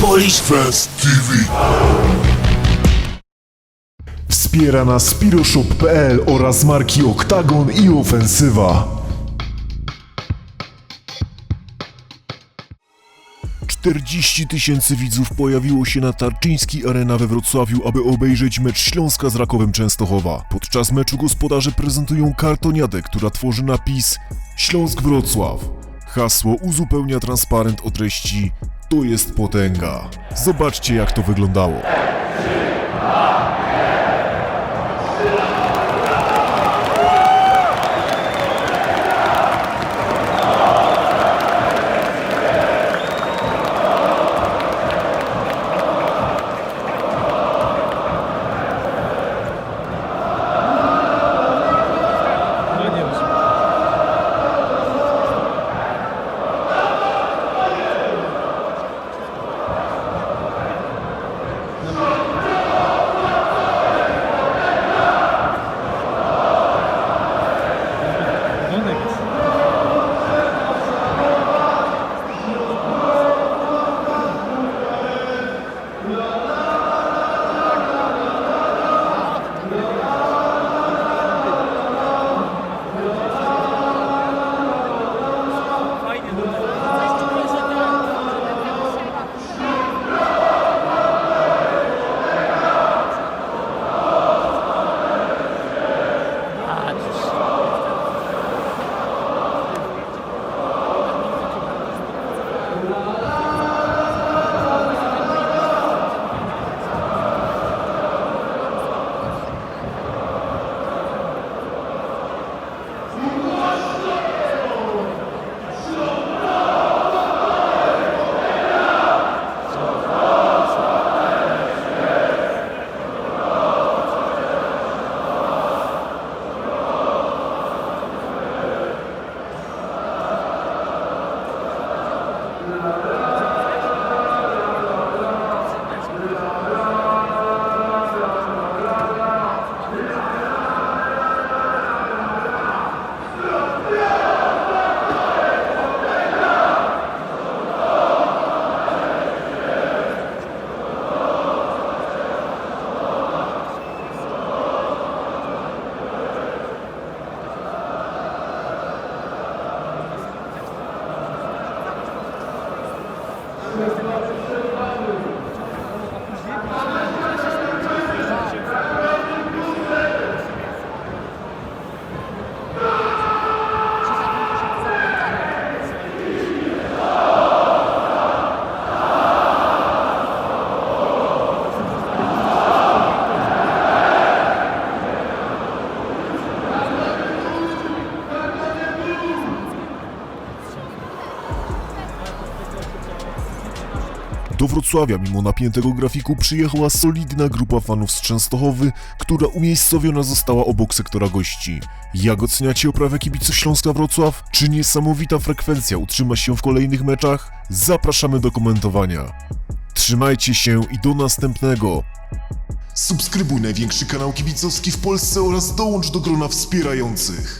Polish TV. Wspiera nas Piroshop.pl oraz marki Oktagon i Ofensywa. 40 tysięcy widzów pojawiło się na Tarczyński Arena we Wrocławiu, aby obejrzeć mecz Śląska z Rakowem Częstochowa. Podczas meczu gospodarze prezentują kartoniadę, która tworzy napis Śląsk Wrocław. Hasło uzupełnia transparent o treści To jest potęga. Zobaczcie jak to wyglądało. Do Wrocławia mimo napiętego grafiku przyjechała solidna grupa fanów z Częstochowy, która umiejscowiona została obok sektora gości. Jak oceniacie oprawę kibiców Śląska Wrocław? Czy niesamowita frekwencja utrzyma się w kolejnych meczach? Zapraszamy do komentowania. Trzymajcie się i do następnego. Subskrybuj największy kanał kibicowski w Polsce oraz dołącz do grona wspierających.